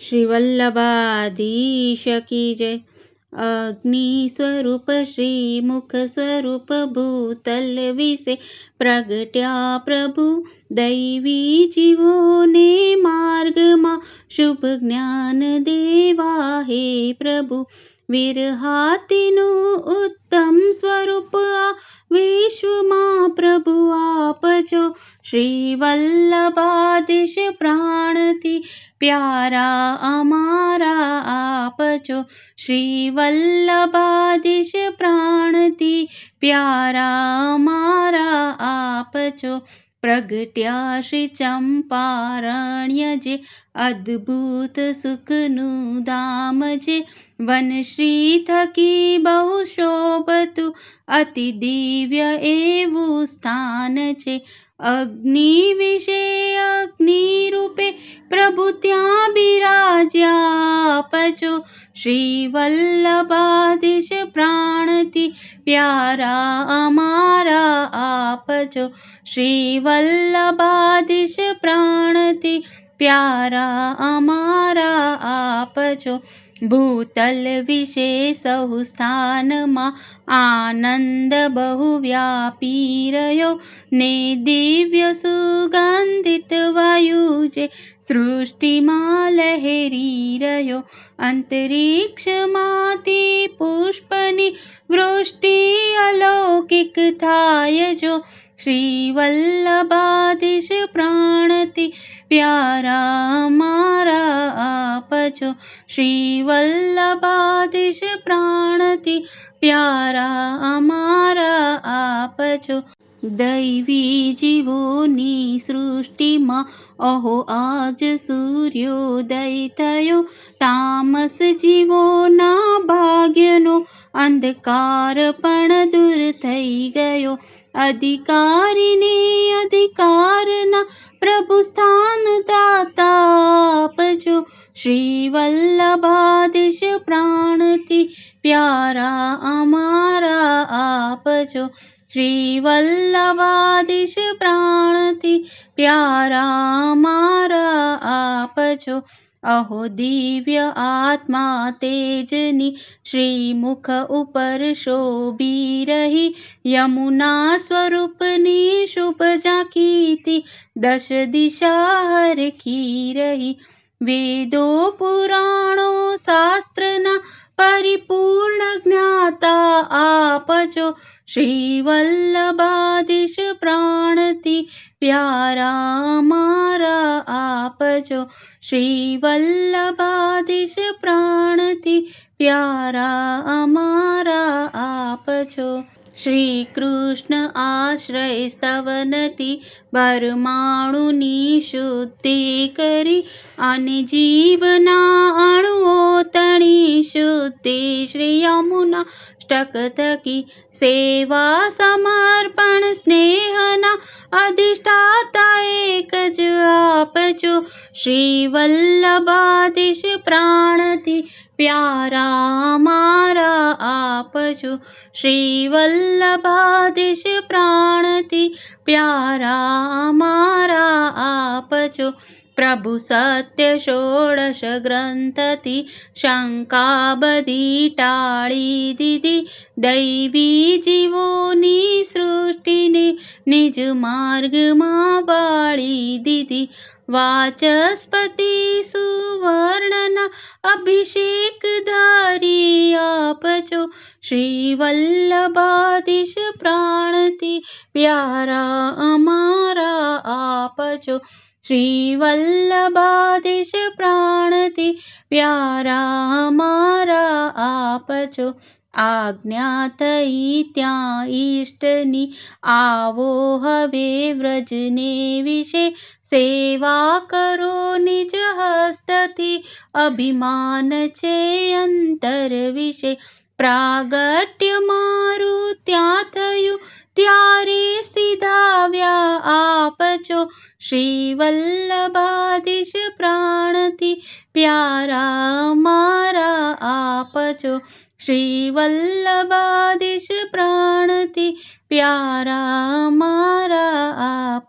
श्रीवल्लभाधीश की जय। अग्नि स्वरूप श्री स्वरूप भूतल विसे प्रगट्या प्रभु, दैवी जीवों ने मार्ग मा शुभ ज्ञान देवा हे प्रभु। विरहातिनु उत्तम स्वरूप विश्व मा प्रभु आप जो श्रीवल्लभादिश थी વલ્લભાધીશ પ્રાણથી પ્યારા અમારા આપજો શ્રી વલ્લભાધીશ પ્રાણથી પ્યારા અમારા આપજો પ્રગટ્યા શ્રી ચંપારણ્ય જે અદ્ભુત સુખનું ધામ જે वनश्री थकी बहु शोभतु अति दिव्य एवं स्थान छे। अग्नि विषे अग्नि रूपे प्रभु त्या बिराज्या पचो। श्री वल्लभाधीश प्राणति, प्यारा अमारा आप जो श्री वल्लभाधीश प्राणति, प्यारा अमारा आप जो भूतल विशेष स्थान स्थानमा आनंद बहुव्यापी रो ने दिव्य सुगंधित वायुजे सृष्टि जे सृष्टिमा लहेरी रह्यो अन्तरिक्षमाति पुष्पनि वृष्टि अलौकिक थाय जो श्रीवल्लभादिश प्राणति प्यारा આપજો શ્રી વલ્લભાધીશ પ્રાણથી પ્યારા અમારા આપજો દૈવી જીવોની સૃષ્ટિમાં અહો આજ સૂર્યોદય થયો. તામસ જીવોના ભાગ્યનો અંધકાર પણ દૂર થઈ ગયો. અધિકારીને અધિકારના પ્રભુ સ્થાન દાતા આપજો श्रीवल्लभादिश प्राणति प्यारा अमारा आप जो श्रीवल्लभादिश प्राणति प्यारा अमारा आप जो अहो दिव्य आत्मा तेजनी श्रीमुख ऊपर शोभी रही यमुना स्वरूप स्वरूपनी शुभ जाकीति। दश दिशा हर की रही। वेदों पुराणों शास्त्रना परिपूर्ण ज्ञाता आपचो। श्रीवल्लभादिश प्राणति प्यारा मारा आपचो। श्रीवल्लभादिश प्राणति प्यारा अमारा आपचो। અમારા આપજો શ્રી કૃષ્ણ આશ્રય સ્તવનથી પરમાણુની શુદ્ધિ કરી અને જીવના અણુઓ તણી શુદ્ધિ શ્રી યમુના અષ્ટક થકી સેવા સમર્પણ સ્નેહના અધિષ્ઠાતા એક જ આપજો શ્રી વલ્લભાધીશ પ્રાણથી પ્યારા મારા આપજો श्रीवल्लभादिशप्राणति प्यारा मारा आपचो। प्रभु सत्य षोडश ग्रन्थति शङ्काबदीटाळी दिदि। दैवी दी दैव जीवो सृष्टिने निज मार्ग मा बाळि વાચસ્પતિ સુવર્ણના અભિષેક ધારી આપજો શ્રી વલ્લભાધીશ પ્રાણથી પ્યારા અમારા આપજો શ્રી વલ્લભાધીશ પ્રાણથી પ્યારા અમારા આપજો આજ્ઞા થઈ ત્યાં ઈષ્ટની આવો હવે વ્રજને વિશે સેવા કરો નિજ હસ્તથી અભિમાન છે અંતર વિશે પ્રાગટ્ય મારું ત્યાં થયું ત્યારે સીધાવ્યા આપજો શ્રી વલ્લભાધીશ પ્રાણથી પ્યારા મારા આપજો શ્રી વલ્લભાધીશ પ્રાણથી પ્યારા મારા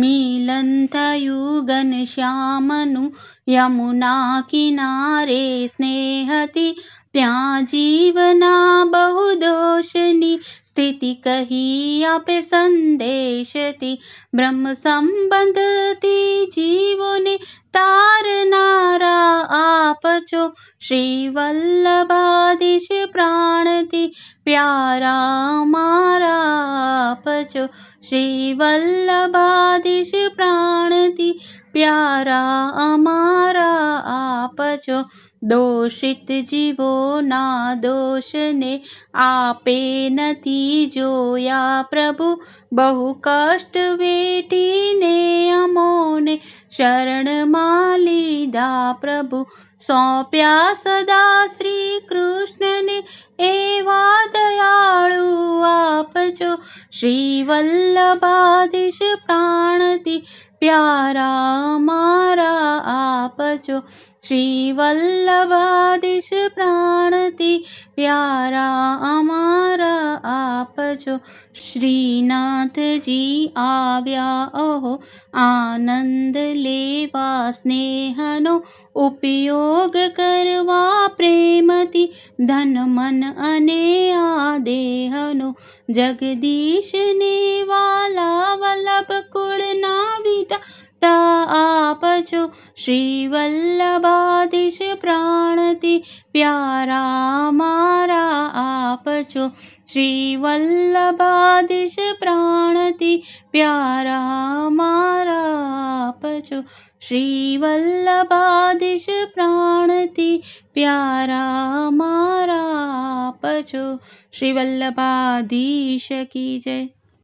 मिलन्थयुगन श्यामनु यमुना किनारे स्नेहति त्या जीवना बहुदोषनि स्थिति कही, या संदेश थी ब्रह्म संबंध थी जीवों ने तार नारा आप जो श्री वल्लभादिश प्राण ती प्यारा मारा आप जो श्री वल्लभादिश प्राण ती प्यारा अमारा आप जो દોષિત જીવોના દોષને આપે નથી જોયા પ્રભુ બહુ કષ્ટ વેઠીને અમોને શરણમાં લીધા પ્રભુ સોંપ્યા સદા શ્રી કૃષ્ણને એવા દયાળુ આપજો શ્રી વલ્લભાધીશ પ્રાણથી પ્યારા મારા આપજો श्रीवल्लभादिश प्राणति प्यारा अमारा आप जो श्रीनाथ जी आव्या अहो, आनंद लेवा स्नेहनो, उपयोग करवा प्रेमति, धन मन अने देहनो। जगदीश ने वाला वल्लभ कुल नाविता ता आपचो। श्रीवल्लभादिश प्राणति प्यारा मारा आपचो। श्रीवल्लभादिश प्राणति प्यारा मारा आपचो। श्रीवल्लभादिश प्राणति प्यारा मारा आपचो। श्रीवल्लभाधीश की जय।